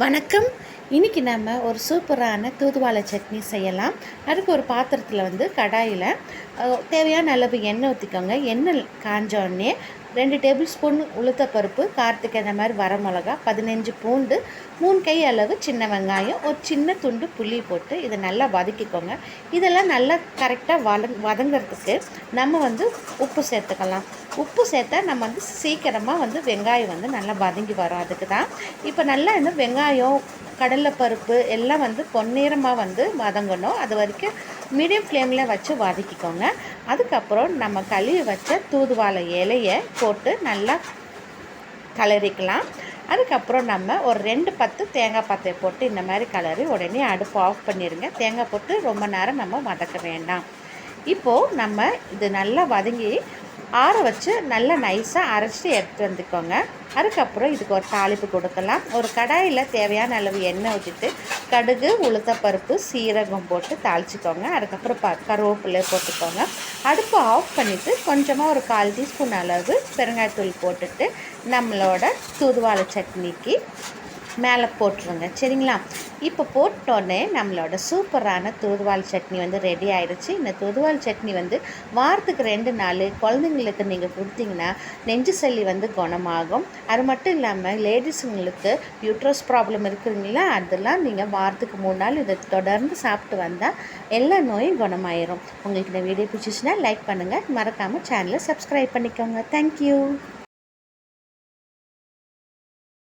வணக்கம். இன்றைக்கி நம்ம ஒரு சூப்பரான தூதுவாழை சட்னி செய்யலாம். அதுக்கு ஒரு பாத்திரத்தில் வந்து கடாயில் தேவையான அளவு எண்ணெய் ஊற்றிக்கோங்க எண்ணெய் காஞ்சோடனே ரெண்டு டேபிள் ஸ்பூன் உளுத்தப்பருப்பு காரத்துக்கு அந்த மாதிரி வர மிளகா பதினஞ்சு பூண்டு மூணு கை அளவு சின்ன வெங்காயம் ஒரு சின்ன துண்டு புளி போட்டு இதை நல்லா வதக்கிக்கோங்க. இதெல்லாம் நல்லா கரெக்டாக வத வதங்கிறதுக்கு நம்ம வந்து உப்பு சேர்த்துக்கலாம். உப்பு சேர்த்தா நம்ம வந்து சீக்கிரமாக வந்து வெங்காயம் வந்து நல்லா வதங்கி வரும். அதுக்கு தான் இப்போ நல்லா இந்த வெங்காயம் கடலைப்பருப்பு எல்லாம் வந்து பொன்னிறமாக வந்து வதங்கணும். அது வரைக்கும் மீடியம் ஃப்ளேமில் வச்சு வதக்கிக்கோங்க. அதுக்கப்புறம் நம்ம கழுவி வச்ச தூதுவாழை இலையை போட்டு நல்லா கலரிக்கலாம். அதுக்கப்புறம் நம்ம ஒரு ரெண்டு பத்து தேங்காய் பத்தை போட்டு இந்த மாதிரி கலரி உடனே அடுப்பு ஆஃப் பண்ணிடுங்க தேங்காய் போட்டு ரொம்ப நேரம் நம்ம வதக்க வேண்டாம். இப்போது நம்ம இது நல்லா வதங்கி ஆற வச்சு நல்லா நைஸாக அரைச்சிட்டு எடுத்து வந்துக்கோங்க. அதுக்கப்புறம் இதுக்கு ஒரு தாளிப்பு கொடுக்கலாம். ஒரு கடாயில் தேவையான அளவு எண்ணெய் ஊற்றிட்டு கடுகு உளுத்தப்பருப்பு சீரகம் போட்டு தாளிச்சிக்கோங்க. அதுக்கப்புறம் ப கருவேப்பிலை போட்டுக்கோங்க. அடுப்பு ஆஃப் பண்ணிவிட்டு கொஞ்சமாக ஒரு கால் டீஸ்பூன் அளவு பெருங்காயத்தூள் போட்டுட்டு நம்மளோட தூதுவாழை சட்னிக்கு மேலே போட்டுருங்க. சரிங்களா? இப்போ போட்டோடனே நம்மளோட சூப்பரான தூதுவால் சட்னி வந்து ரெடி ஆயிடுச்சு. இந்த தூதுவாள் சட்னி வந்து வாரத்துக்கு ரெண்டு நாள் குழந்தைங்களுக்கு நீங்கள் கொடுத்தீங்கன்னா நெஞ்சு சளி வந்து குணமாகும். அது மட்டும் இல்லாமல் லேடிஸுங்களுக்கு யூட்ரஸ் ப்ராப்ளம் இருக்குதுங்களா? அதெல்லாம் நீங்கள் வாரத்துக்கு மூணு நாள் இதை தொடர்ந்து சாப்பிட்டு வந்தால் எல்லா நோயும் குணமாயிரும். உங்களுக்கு இந்த வீடியோ பிடிச்சிச்சுன்னா லைக் பண்ணுங்கள் மறக்காமல் சேனலை சப்ஸ்கிரைப் பண்ணிக்கோங்க. தேங்க்யூ